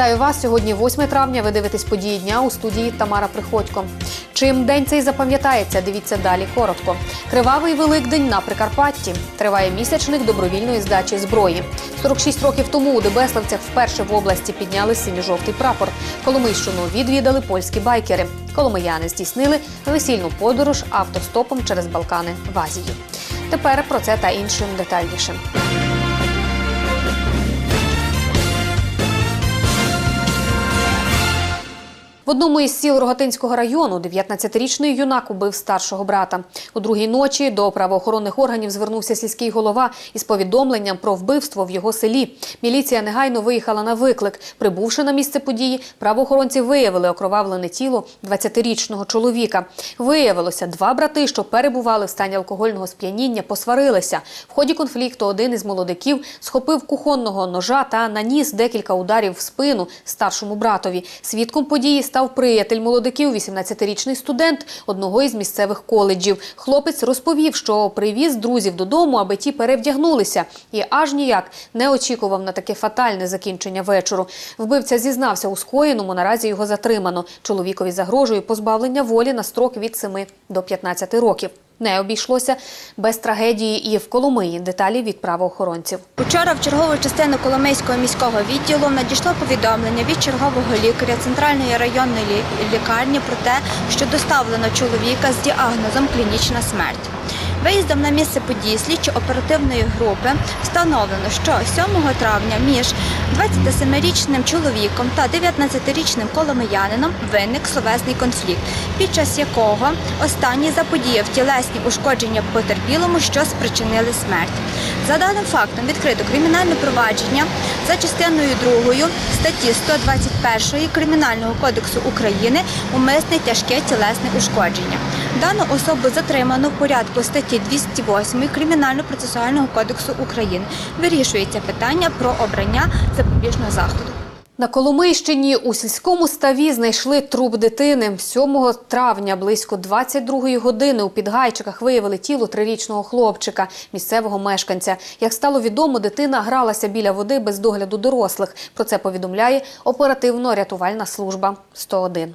Вітаю вас сьогодні. 8 травня. Ви дивитесь події дня у студії Тамара Приходько. Чим день цей запам'ятається? Дивіться далі. Коротко. Кривавий Великдень на Прикарпатті. Триває місячник добровільної здачі зброї. 46 років тому у Дебеславцях вперше в області підняли синьо-жовтий прапор. Коломийщину відвідали польські байкери. Коломияни здійснили весільну подорож автостопом через Балкани в Азію. Тепер про це та іншим детальніше. Одному із сіл Рогатинського району 19-річний юнак убив старшого брата. У другій ночі до правоохоронних органів звернувся сільський голова із повідомленням про вбивство в його селі. Міліція негайно виїхала на виклик. Прибувши на місце події, правоохоронці виявили окровавлене тіло 20-річного чоловіка. Виявилося, два брати, що перебували в стані алкогольного сп'яніння, посварилися. В ході конфлікту один із молодиків схопив кухонного ножа та наніс декілька ударів в спину старшому братові. Свідком події став приятель молодиків, 18-річний студент одного із місцевих коледжів. Хлопець розповів, що привіз друзів додому, аби ті перевдягнулися, і аж ніяк не очікував на таке фатальне закінчення вечору. Вбивця зізнався у скоєному. Наразі його затримано. Чоловікові загрожує позбавлення волі на строк від 7 до 15 років. Не обійшлося без трагедії і в Коломиї. Деталі від правоохоронців. Учора в чергову частину Коломийського міського відділу надійшло повідомлення від чергового лікаря центральної районної лікарні про те, що доставлено чоловіка з діагнозом клінічна смерть. Виїздом на місце події слідчо-оперативної групи встановлено, що 7 травня між 27-річним чоловіком та 19-річним коломиянином виник словесний конфлікт, під час якого останній заподіяв тілесні ушкодження потерпілому, що спричинили смерть. За даним фактом відкрито кримінальне провадження за частиною 2 статті 121 Кримінального кодексу України умисне тяжке тілесне ушкодження. Дану особу затримано в порядку статті 208 Кримінально-процесуального кодексу України. Вирішується питання про обрання запобіжного заходу. На Коломийщині у сільському ставі знайшли труп дитини. 7 травня близько 22-ї години у Підгайчиках виявили тіло трирічного хлопчика, місцевого мешканця. Як стало відомо, дитина гралася біля води без догляду дорослих. Про це повідомляє оперативно-рятувальна служба 101.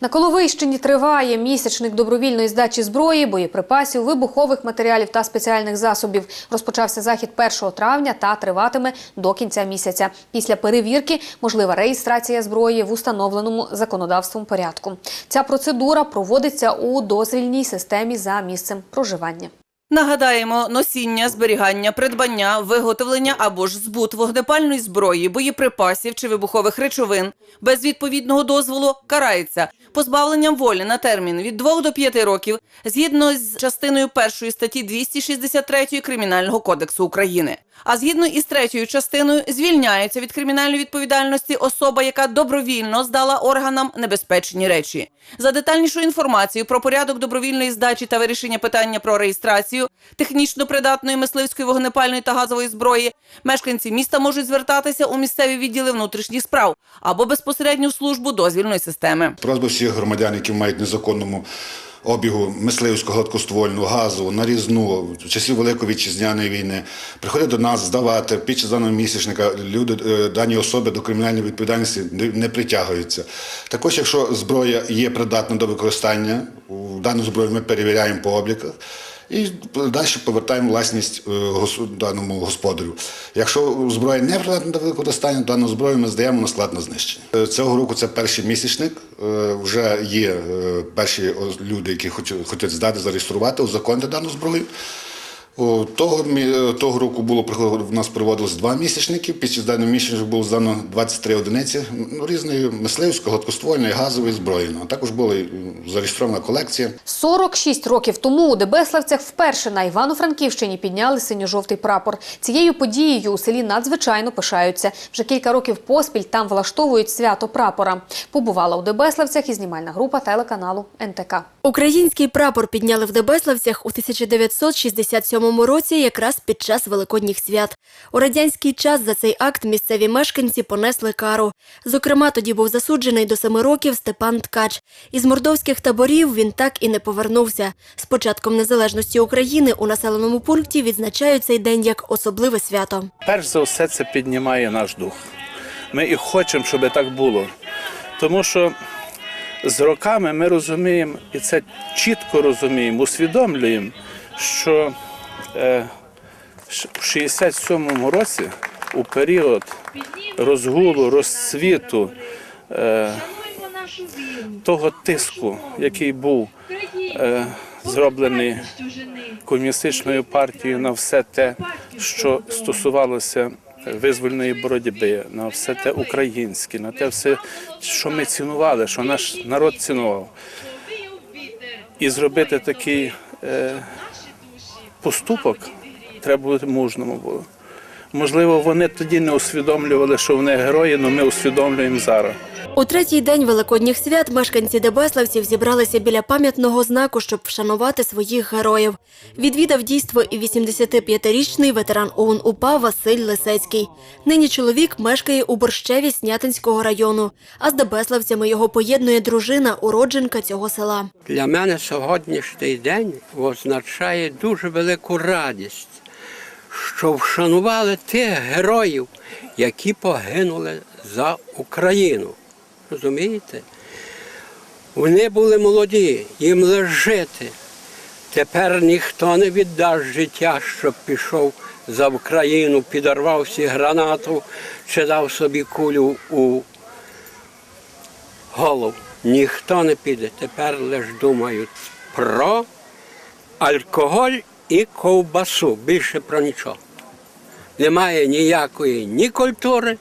На Коловийщині триває місячник добровільної здачі зброї, боєприпасів, вибухових матеріалів та спеціальних засобів. Розпочався захід 1 травня та триватиме до кінця місяця. Після перевірки можлива реєстрація зброї в установленому законодавством порядку. Ця процедура проводиться у дозвільній системі за місцем проживання. Нагадаємо, носіння, зберігання, придбання, виготовлення або ж збут вогнепальної зброї, боєприпасів чи вибухових речовин без відповідного дозволу карається позбавленням волі на термін від 2 до 5 років згідно з частиною 1 статті 263 Кримінального кодексу України. А згідно із третьою частиною звільняється від кримінальної відповідальності особа, яка добровільно здала органам небезпечні речі. За детальнішу інформацію про порядок добровільної здачі та вирішення питання про реєстрацію технічно придатної мисливської вогнепальної та газової зброї, мешканці міста можуть звертатися у місцеві відділи внутрішніх справ або безпосередньо в службу дозвільної системи. Просьба всіх громадян, які мають незаконному обігу мисливського гладкоствольного газу, нарізну часів Великої вітчизняної війни, приходять до нас здавати під час даного місячника. Люди е, дані особи до кримінальної відповідальності не, притягуються. Також, якщо зброя є придатна до використання, дану зброю ми перевіряємо по обліках. І далі повертаємо власність е, даному господарю. Якщо зброя не придатна до використання, дану зброю ми здаємо на склад знищення. Е, Цього року це перший місячник. Е, Вже є перші люди, які хочуть здати, зареєструвати, узаконити дану зброю. Того, мі- того року було в нас проводилось два місячники. Під час даного місячника було здано 23 одиниці ну, різної мисливської, гладкоствольної, газової зброї. Ну, а також була зареєстрована колекція. 46 років тому у Дебеславцях вперше на Івано-Франківщині підняли синьо-жовтий прапор. Цією подією у селі надзвичайно пишаються. Вже кілька років поспіль там влаштовують свято прапора. Побувала у Дебеславцях і знімальна група телеканалу НТК. Український прапор підняли в Дебеславцях у 1967 році якраз під час Великодніх свят. У радянський час за цей акт місцеві мешканці понесли кару. Зокрема, тоді був засуджений до семи років Степан Ткач. Із мордовських таборів він так і не повернувся. З початком незалежності України у населеному пункті відзначають цей день як особливе свято. Перш за все, це піднімає наш дух. ми і хочемо, щоб так було. Тому що з роками ми розуміємо, і це чітко розуміємо, усвідомлюємо, що в 67-му році, у період розгулу, розцвіту е, того тиску, який був е, зроблений комуністичною партією на все те, що стосувалося визвольної боротьби, на все те українське, на те все, що ми цінували, що наш народ цінував. І зробити такий е, поступок треба бути мужному було. Можливо, вони тоді не усвідомлювали, що вони герої, але ми усвідомлюємо зараз. У третій день великодніх свят мешканці Дебеславців зібралися біля пам'ятного знаку, щоб вшанувати своїх героїв. Відвідав дійство і 85-річний ветеран ОУН УПА Василь Лисецький. Нині чоловік мешкає у Борщеві Снятинського району, а з Дебеславцями його поєднує дружина, уродженка цього села. Для мене сьогоднішній день означає дуже велику радість, що вшанували тих героїв, які загинули за Україну. Розумієте? Вони були молоді, їм лише жити. Тепер ніхто не віддасть життя, щоб пішов за Україну, підорвав всі гранату чи дав собі кулю у голову. Ніхто не піде. Тепер лише думають про алкоголь і ковбасу. Більше про нічого. Немає ніякої ні культури,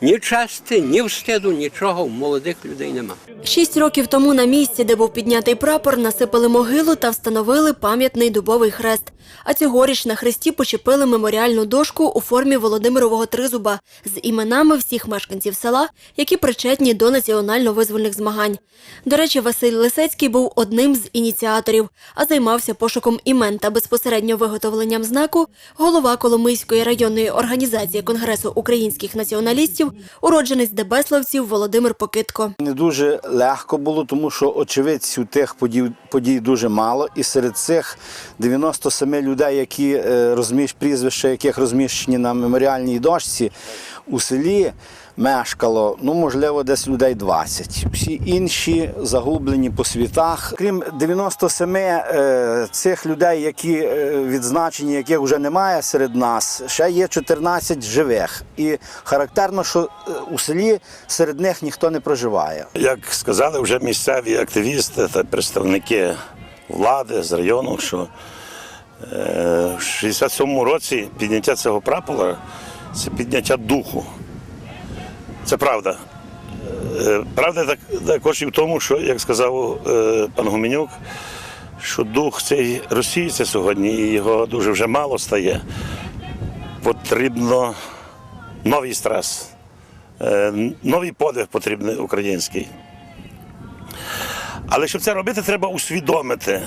ні чести, ні встиду, нічого в молодих людей немає. Шість років тому на місці, де був піднятий прапор, насипали могилу та встановили пам'ятний дубовий хрест. А цьогоріч на хресті почепили меморіальну дошку у формі Володимирового тризуба з іменами всіх мешканців села, які причетні до національно-визвольних змагань. До речі, Василь Лисецький був одним з ініціаторів, а займався пошуком імен та безпосередньо виготовленням знаку голова Коломийської районної організації Конгресу українських націоналістів, уродженець Дебеславців Володимир Покитко. Не дуже легко було, тому що очевидців тих подій, подій дуже мало. І серед цих 97 людей, які е, розміщ, прізвища яких розміщені на меморіальній дошці, у селі мешкало, ну, можливо, десь людей 20. Всі інші загублені по світах. Крім 97 е, цих людей, які е, відзначені, яких вже немає серед нас, ще є 14 живих. І характерно, що е, у селі серед них ніхто не проживає. Як сказали вже місцеві активісти та представники влади з району, що в 67-му році підняття цього прапора це підняття духу. Це правда. Е, Правда також і в тому, що, як сказав е, пан Гуменюк, що дух цей російця сьогодні, і його дуже вже мало стає. Потрібно новий стрес, е, новий подвиг потрібний український. Але щоб це робити, треба усвідомити,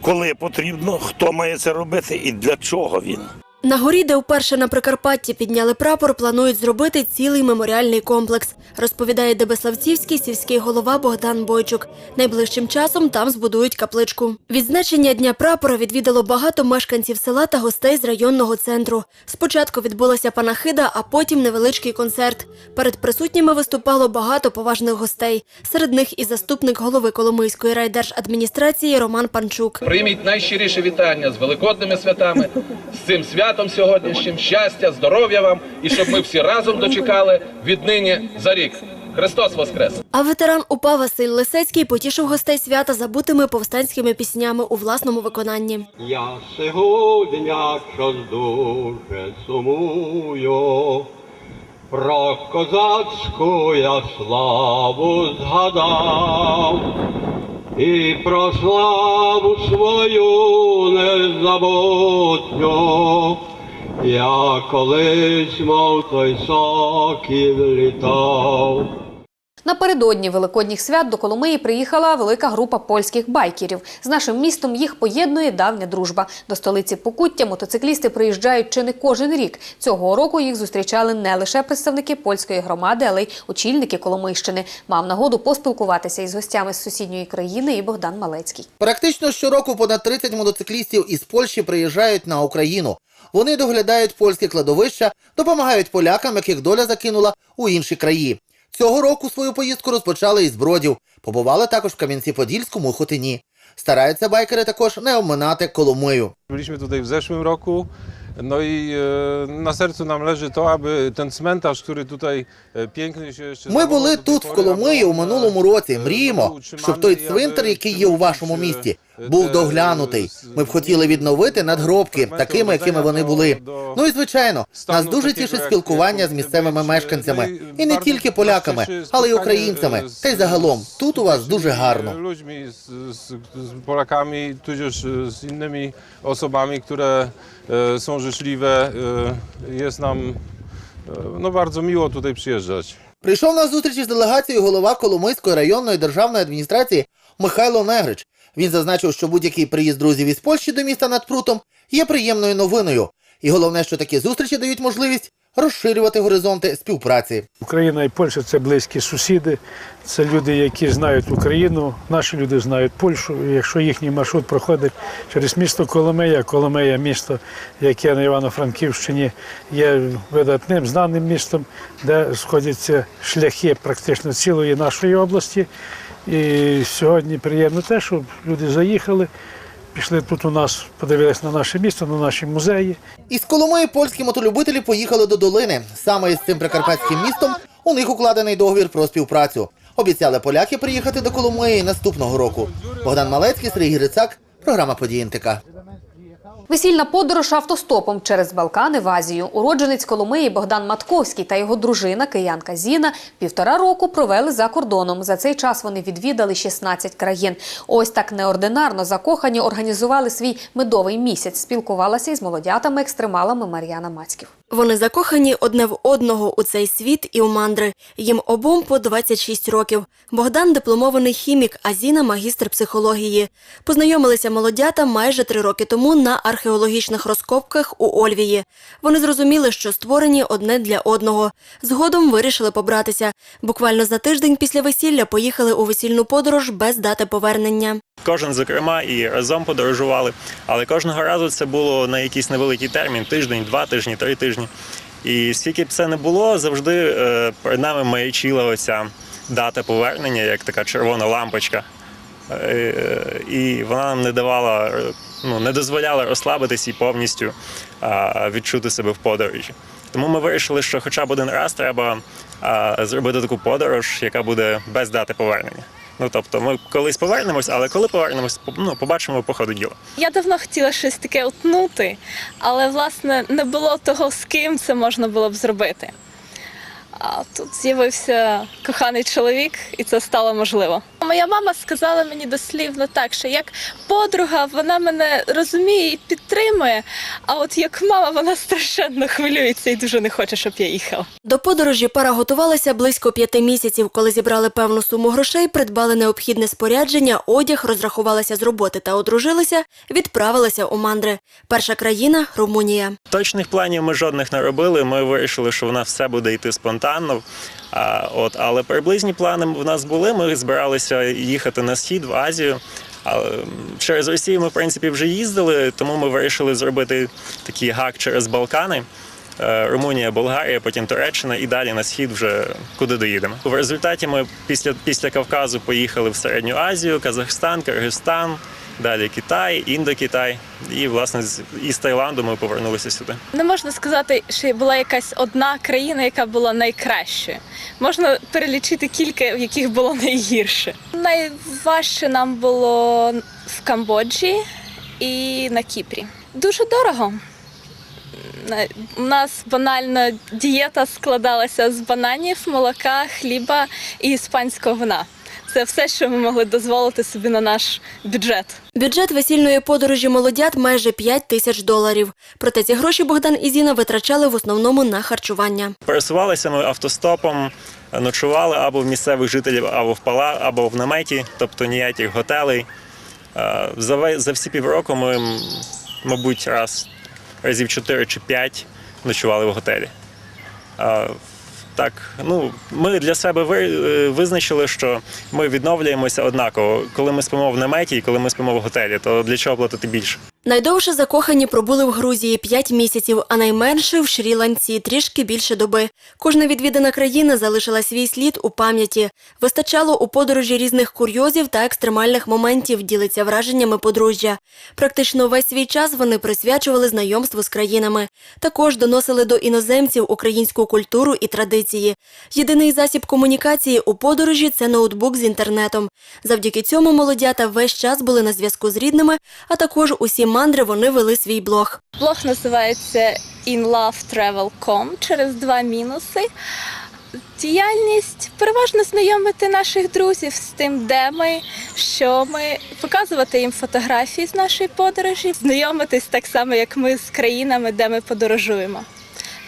коли потрібно, хто має це робити і для чого він. На горі, де вперше на Прикарпатті підняли прапор, планують зробити цілий меморіальний комплекс, розповідає Дебеславцівський сільський голова Богдан Бойчук. Найближчим часом там збудують капличку. Відзначення Дня прапора відвідало багато мешканців села та гостей з районного центру. Спочатку відбулася панахида, а потім невеличкий концерт. Перед присутніми виступало багато поважних гостей. Серед них і заступник голови Коломийської райдержадміністрації Роман Панчук. Прийміть найщиріше вітання з великодними святами, з цим святом сьогоднішнім. Щастя, здоров'я вам і щоб ми всі разом дочекали віднині за рік. Христос Воскрес! А ветеран УПА Василь Лисецький потішив гостей свята забутими повстанськими піснями у власному виконанні. Я сьогодні щось дуже сумую, про козацьку я славу згадав, і про славу свою незабутню, я колись, мов той сокіл літав. Напередодні великодніх свят до Коломиї приїхала велика група польських байкерів. З нашим містом їх поєднує давня дружба. До столиці Покуття мотоциклісти приїжджають чи не кожен рік. Цього року їх зустрічали не лише представники польської громади, але й очільники Коломийщини. Мав нагоду поспілкуватися із гостями з сусідньої країни і Богдан Малецький. Практично щороку понад 30 мотоциклістів із Польщі приїжджають на Україну. Вони доглядають польське кладовища, допомагають полякам, яких доля закинула у інші краї. Цього року свою поїздку розпочали із Бродів. Побували також в Кам'янці-Подільському Хотині. Стараються байкери також не обминати Коломию. Byliśmy tutaj w zeszłym roku. No i e, na sercu nam leży to, aby ten cmentarz, który tutaj e, piękny się jeszcze Ми були тут, в Коломиї, у on, минулому році. Мріємо, щоб той цвинтар, який є у вашому місті, був доглянутий. Ми б хотіли відновити надгробки, такими, якими вони були. Ну і звичайно, нас дуже тішить спілкування з місцевими мешканцями, і не тільки поляками, але й українцями, та й загалом. Тут у вас дуже гарно. z, z Polakami, tudzież z innymi osobami, które e, są życzliwe. E, Jest nam e, no, bardzo miło tutaj przyjeżdżać. Прийшов на зустріч із делегацією голова Коломийської районної державної адміністрації Михайло Негрич. Він зазначив, що будь-який приїзд друзів із Польщі до міста над Прутом є приємною новиною. І головне, що такі зустрічі дають можливість розширювати горизонти співпраці. Україна і Польща це близькі сусіди, це люди, які знають Україну, наші люди знають Польщу. Якщо їхній маршрут проходить через місто Коломия, Коломия місто, яке на Івано-Франківщині є видатним, знаним містом, де сходяться шляхи практично цілої нашої області. І сьогодні приємно те, що люди заїхали, пішли тут у нас, подивилися на наше місто, на наші музеї. Із Коломиї польські мотолюбителі поїхали до долини. Саме із цим прикарпатським містом у них укладений договір про співпрацю. Обіцяли поляки приїхати до Коломиї наступного року. Богдан Малецький, Сергій Грицак, програма «Події НТК». Весільна подорож автостопом через Балкани в Азію. Уродженець Коломиї Богдан Матковський та його дружина, киянка Зіна, півтора року провели за кордоном. За цей час вони відвідали 16 країн. Ось так неординарно закохані організували свій медовий місяць. Спілкувалася із молодятами екстремалами Мар'яна Мацьків. Вони закохані одне в одного у цей світ і у мандри. Їм обом по 26 років. Богдан дипломований хімік, а Зіна магістр психології. Познайомилися молодята майже три роки тому на археологічних розкопках у Ольвії. Вони зрозуміли, що створені одне для одного. Згодом вирішили побратися. Буквально за тиждень після весілля поїхали у весільну подорож без дати повернення. Кожен, зокрема, і разом подорожували, але кожного разу це було на якийсь невеликий термін тиждень, два тижні, три тижні. І скільки б це не було, завжди е, перед нами маячила оця дата повернення, як така червона лампочка. Е, і вона нам не давала, ну, не дозволяла розслабитись і повністю відчути себе в подорожі. Тому ми вирішили, що хоча б один раз треба зробити таку подорож, яка буде без дати повернення. Ну тобто, ми колись повернемось, але коли повернемось, по- ну, побачимо по ходу діла. Я давно хотіла щось таке утнути, але власне не було того, з ким це можна було б зробити. А тут з'явився коханий чоловік, і це стало можливо. Моя мама сказала мені дослівно так, що як подруга вона мене розуміє і підтримує. А от як мама вона страшенно хвилюється і дуже не хоче, щоб я їхала. До подорожі пара готувалася близько п'яти місяців. Коли зібрали певну суму грошей, придбали необхідне спорядження, одяг, розрахувалися з роботи та одружилися, відправилися у мандри. Перша країна Румунія. Точних планів ми жодних не робили. Ми вирішили, що в нас все буде йти спонтанно. А, от, але приблизні плани в нас були. Ми збиралися їхати на схід в Азію. М, через Росію ми, в принципі, вже їздили, тому ми вирішили зробити такий гак через Балкани. Е, Румунія, Болгарія, потім Туреччина і далі на схід вже куди доїдемо. В результаті ми після, після Кавказу поїхали в Середню Азію, Казахстан, Киргизстан, далі Китай, Індокитай. І, власне, із Таїланду ми повернулися сюди. Не можна сказати, що була якась одна країна, яка була найкращою. Можна перелічити кілька, в яких було найгірше. Найважче нам було в Камбоджі і на Кіпрі. Дуже дорого. У нас банальна дієта складалася з бананів, молока, хліба і іспанського вина. Це все, що ми могли дозволити собі на наш бюджет. Бюджет весільної подорожі молодят майже 5 тисяч доларів. Проте ці гроші Богдан і Зіна витрачали в основному на харчування. Пересувалися ми автостопом ночували або в місцевих жителів, або в пала, або в наметі, тобто ніяких готелей. Е, За, ве- за всі півроку ми, мабуть, раз разів 4 чи 5 ночували в готелі. Так, ну ми для себе е, визначили, що ми відновлюємося однаково. Коли ми спимо в наметі і коли ми спимо в готелі, то для чого платити більше? Найдовше закохані пробули в Грузії 5 місяців, а найменше в Шрі-Ланці трішки більше доби. Кожна відвідана країна залишила свій слід у пам'яті. Вистачало у подорожі різних курйозів та екстремальних моментів, ділиться враженнями подружжя. Практично весь свій час вони присвячували знайомству з країнами. Також доносили до іноземців українську культуру і традиції. Єдиний засіб комунікації у подорожі це ноутбук з інтернетом. Завдяки цьому молодята весь час були на зв'язку з рідними, а також усі мандри вони вели свій блог. Блог називається inlovetravel.com через два мінуси. Діяльність переважно знайомити наших друзів з тим, де ми, що ми, показувати їм фотографії з нашої подорожі, знайомитись так само, як ми з країнами, де ми подорожуємо.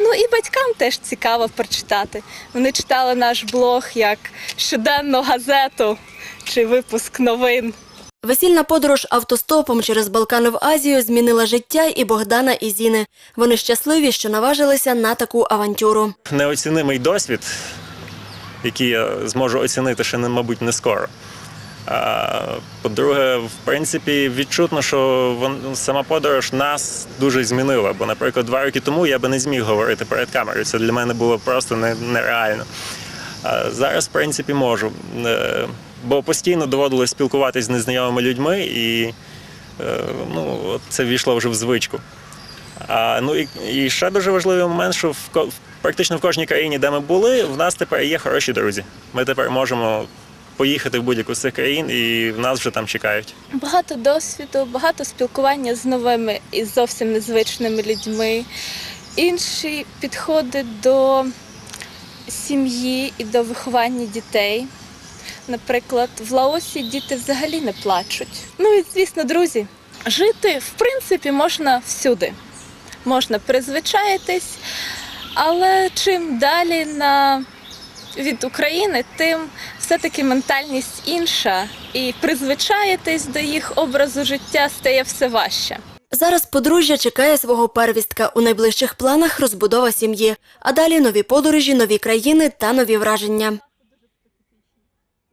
Ну і батькам теж цікаво прочитати. Вони читали наш блог як щоденну газету чи випуск новин. Весільна подорож автостопом через Балкани в Азію змінила життя і Богдана і Зіни. Вони щасливі, що наважилися на таку авантюру. Неоцінимий досвід, який я зможу оцінити ще, не, мабуть, не скоро. По-друге, в принципі, відчутно, що сама подорож нас дуже змінила. Бо, наприклад, два роки тому я би не зміг говорити перед камерою. Це для мене було просто не- нереально. А зараз, в принципі, можу. Бо постійно доводилось спілкуватися з незнайомими людьми, і е, ну, це війшло вже в звичку. А, ну і, і ще дуже важливий момент, що в- практично в кожній країні, де ми були, в нас тепер є хороші друзі. Ми тепер можемо поїхати в будь-яку з цих країн, і в нас вже там чекають. Багато досвіду, багато спілкування з новими і зовсім незвичними людьми, інші підходи до сім'ї і до виховання дітей. Наприклад, в Лаосі діти взагалі не плачуть. Ну і звісно, друзі, жити в принципі можна всюди. Можна призвичаїтись, але чим далі на від України, тим все-таки ментальність інша, і призвичаїтись до їх образу життя стає все важче. Зараз подружжя чекає свого первістка. У найближчих планах розбудова сім'ї, а далі нові подорожі, нові країни та нові враження.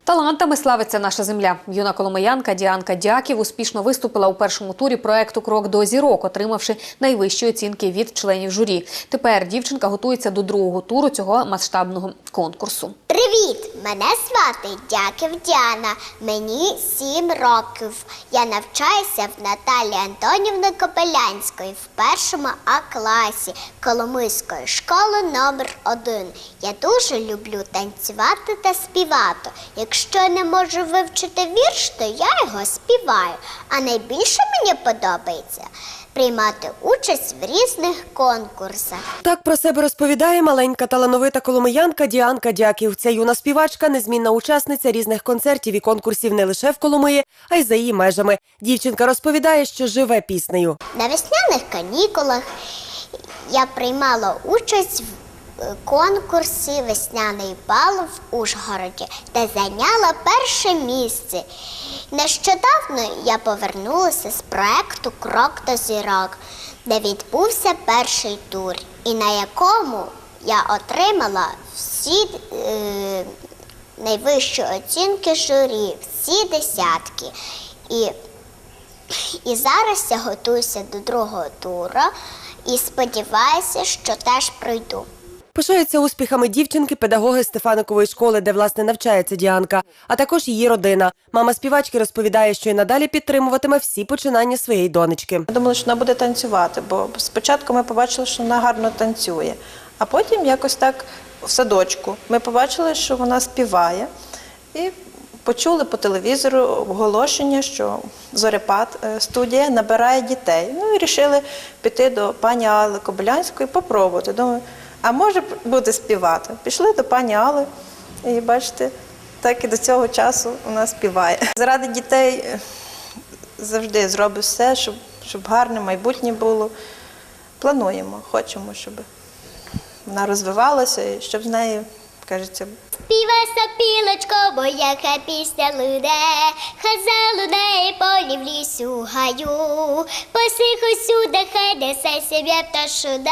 Талантами славиться наша земля. Юна коломиянка Діанка Дяків успішно виступила у першому турі проекту Крок до зірок, отримавши найвищі оцінки від членів журі. Тепер дівчинка готується до другого туру цього масштабного конкурсу. Привіт! Мене звати Дяків Діана. Мені сім років. Я навчаюся в Наталії Антонівни Копелянської в першому А класі Коломийської школи номер 1 Я дуже люблю танцювати та співати. Якщо не можу вивчити вірш, то я його співаю. А найбільше мені подобається приймати участь в різних конкурсах. Так про себе розповідає маленька талановита коломиянка Діанка Дяків. Ця юна співачка, незмінна учасниця різних концертів і конкурсів не лише в Коломиї, а й за її межами. Дівчинка розповідає, що живе піснею. На весняних канікулах я приймала участь в е, конкурсі Весняний бал в Ужгороді та зайняла перше місце. Нещодавно я повернулася з проекту Крок до зірок, де відбувся перший тур, і на якому я отримала всі е, найвищі оцінки журі, всі десятки. І і зараз я готуюся до другого туру і сподіваюся, що теж пройду. Пишаються успіхами дівчинки педагоги Стефаникової школи, де власне навчається Діанка, а також її родина. Мама співачки розповідає, що й надалі підтримуватиме всі починання своєї донечки. Думали, що вона буде танцювати, бо спочатку ми побачили, що вона гарно танцює, а потім якось так в садочку ми побачили, що вона співає. І почули по телевізору оголошення, що Зорепад е, студія набирає дітей. Ну і вирішили піти до пані Алли Кобилянської, попробувати. Думаю, а може буде співати. Пішли до пані Али, і бачите, так і до цього часу вона співає. Заради дітей е, завжди зроблю все, щоб, щоб гарне майбутнє було. Плануємо, хочемо, щоб вона розвивалася і щоб з нею, кажеться, Співа сопілочко, бо яка пісня луде, хаза залуне полі в лісу гаю, посих усюди, хай несе себе пташуда,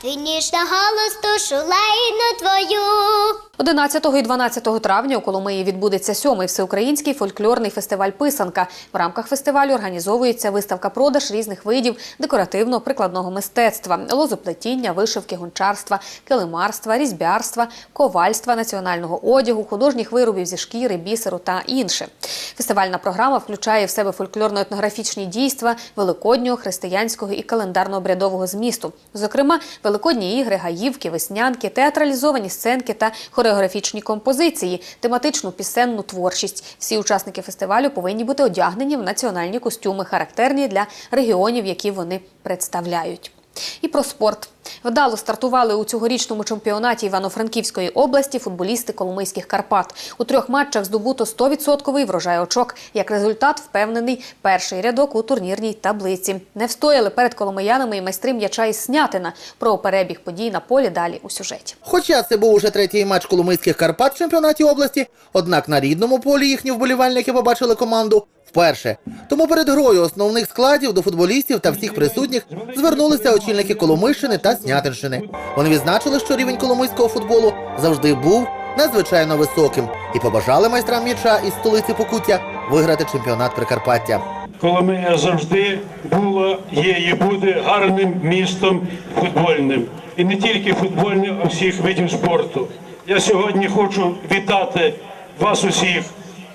твій ніжна голос тушу лайну твою. 11 і 12 травня у Коломиї відбудеться сьомий всеукраїнський фольклорний фестиваль Писанка. В рамках фестивалю організовується виставка-продаж різних видів декоративно-прикладного мистецтва, лозоплетіння, вишивки, гончарства, килимарства, різьбярства, ковальства, національного одягу, художніх виробів зі шкіри, бісеру та інше. Фестивальна програма включає в себе фольклорно-етнографічні дійства великоднього, християнського і календарно-обрядового змісту. Зокрема, великодні ігри, гаївки, веснянки, театралізовані сценки та хореографічні композиції, тематичну пісенну творчість. Всі учасники фестивалю повинні бути одягнені в національні костюми, характерні для регіонів, які вони представляють. І про спорт. Вдало стартували у цьогорічному чемпіонаті Івано-Франківської області футболісти Коломийських Карпат. У трьох матчах здобуто 100% врожай очок. Як результат, впевнений перший рядок у турнірній таблиці. Не встояли перед коломиянами і майстри м'яча із Снятина. Про перебіг подій на полі далі у сюжеті. Хоча це був уже третій матч Коломийських Карпат в чемпіонаті області, однак на рідному полі їхні вболівальники побачили команду вперше. Тому перед грою основних складів до футболістів та всіх присутніх звернулися очільники Коломийщини та Снятинщини. Вони відзначили, що рівень коломийського футболу завжди був надзвичайно високим і побажали майстрам м'яча із столиці Покуття виграти чемпіонат Прикарпаття. Коломия завжди була, є і буде гарним містом футбольним. І не тільки футбольним, а всіх видів спорту. Я сьогодні хочу вітати вас усіх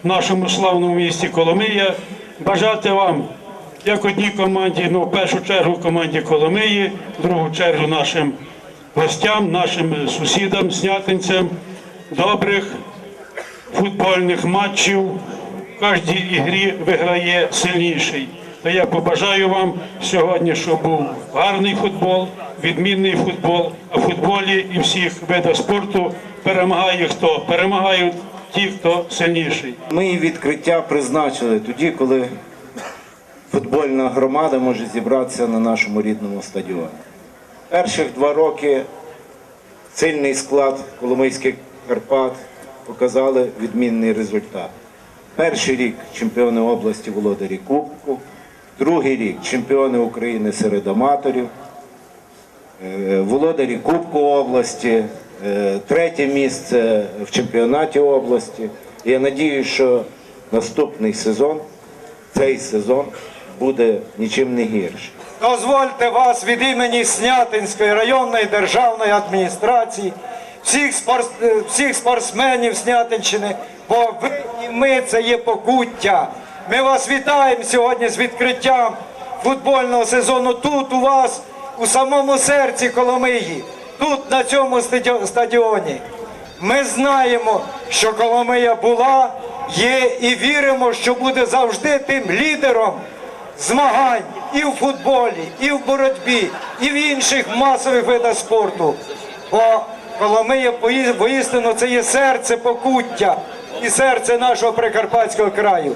нашому славному місті Коломия, бажати вам, як одній команді, ну в першу чергу команді Коломиї, в другу чергу нашим гостям, нашим сусідам, снятинцям, добрих футбольних матчів. В кожній ігрі виграє сильніший. То я побажаю вам сьогодні, щоб був гарний футбол, відмінний футбол, а в футболі і всіх видах спорту перемагає хто? Перемагають ті, хто сильніший. Ми відкриття призначили тоді, коли футбольна громада може зібратися на нашому рідному стадіоні. Перших два роки сильний склад Коломийських Карпат показали відмінний результат. Перший рік чемпіони області володарі Кубку, другий рік чемпіони України серед аматорів, е, володарі Кубку області, третє місце в чемпіонаті області. Я надію, що наступний сезон, цей сезон, буде нічим не гірший. Дозвольте вас від імені Снятинської районної державної адміністрації, всіх, спорт, е, всіх спортсменів Снятинщини, бо ви і ми це є покуття. Ми вас вітаємо сьогодні з відкриттям футбольного сезону тут у вас, у самому серці Коломиї, тут на цьому стадіоні. Ми знаємо, що Коломия була, є і віримо, що буде завжди тим лідером змагань і в футболі, і в боротьбі, і в інших масових видах спорту. Бо Коломия воістину це є серце покуття і серце нашого Прикарпатського краю.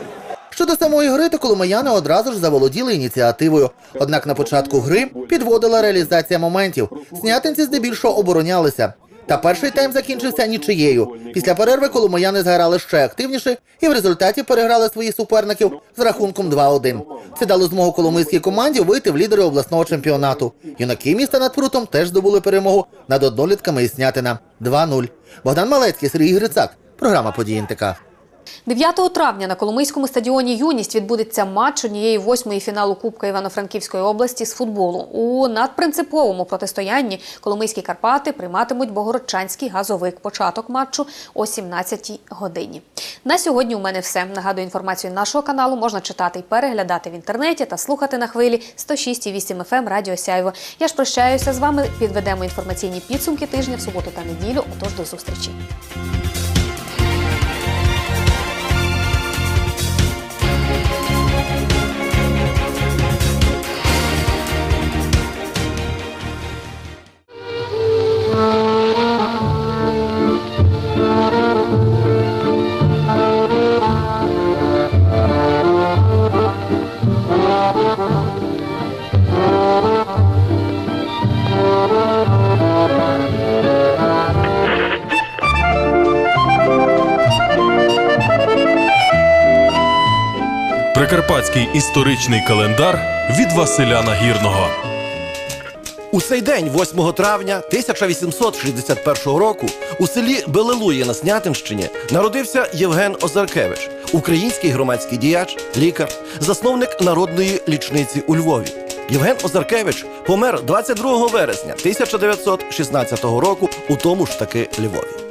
Щодо самої гри, то коломияни одразу ж заволоділи ініціативою. Однак на початку гри підводила реалізація моментів. Снятинці здебільшого оборонялися. Та перший тайм закінчився нічиєю. Після перерви коломияни зграли ще активніше і в результаті переграли своїх суперників з рахунком 2-1. Це дало змогу коломийській команді вийти в лідери обласного чемпіонату. Юнаки міста над прутом теж здобули перемогу над однолітками із Снятина 2-0. Богдан Малецький, Сергій Грицак. Програма «Події НТК». 9 травня на Коломийському стадіоні Юність відбудеться матч однієї восьмої фіналу Кубка Івано-Франківської області з футболу. У надпринциповому протистоянні Коломийські Карпати прийматимуть Богородчанський газовик. Початок матчу о 17 годині. На сьогодні у мене все. Нагадую, інформацію нашого каналу можна читати і переглядати в інтернеті та слухати на хвилі 106,8 FM ем Радіо Сяйво. Я ж прощаюся з вами. Підведемо інформаційні підсумки тижня в суботу та неділю. Отож до зустрічі. Прикарпатський історичний календар від Василя Нагірного. У цей день, 8 травня 1861 року, у селі Белелує на Снятинщині народився Євген Озаркевич, український громадський діяч, лікар, засновник народної лічниці у Львові. Євген Озаркевич помер 22 вересня 1916 року у тому ж таки Львові.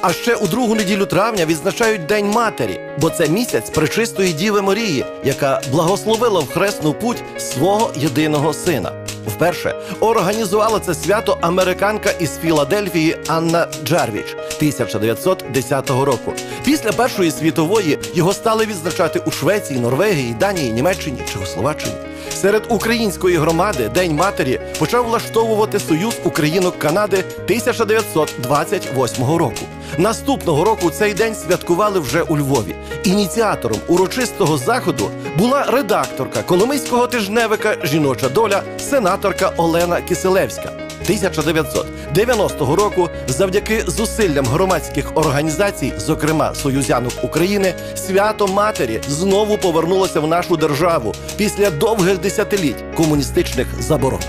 А ще у другу неділю травня відзначають День матері, бо це місяць пречистої Діви Марії, яка благословила в хресну путь свого єдиного сина. Вперше організувала це свято американка із Філадельфії Анна Джарвіч 1910 року. Після Першої світової його стали відзначати у Швеції, Норвегії, Данії, Німеччині, Чехословаччині. Серед української громади День матері почав влаштовувати Союз Українок Канади 1928 року. Наступного року цей день святкували вже у Львові. Ініціатором урочистого заходу була редакторка Коломийського тижневика Жіноча доля, сенаторка Олена Киселевська. 1990 року, завдяки зусиллям громадських організацій, зокрема Союзянок України, свято матері знову повернулося в нашу державу після довгих десятиліть комуністичних заборон.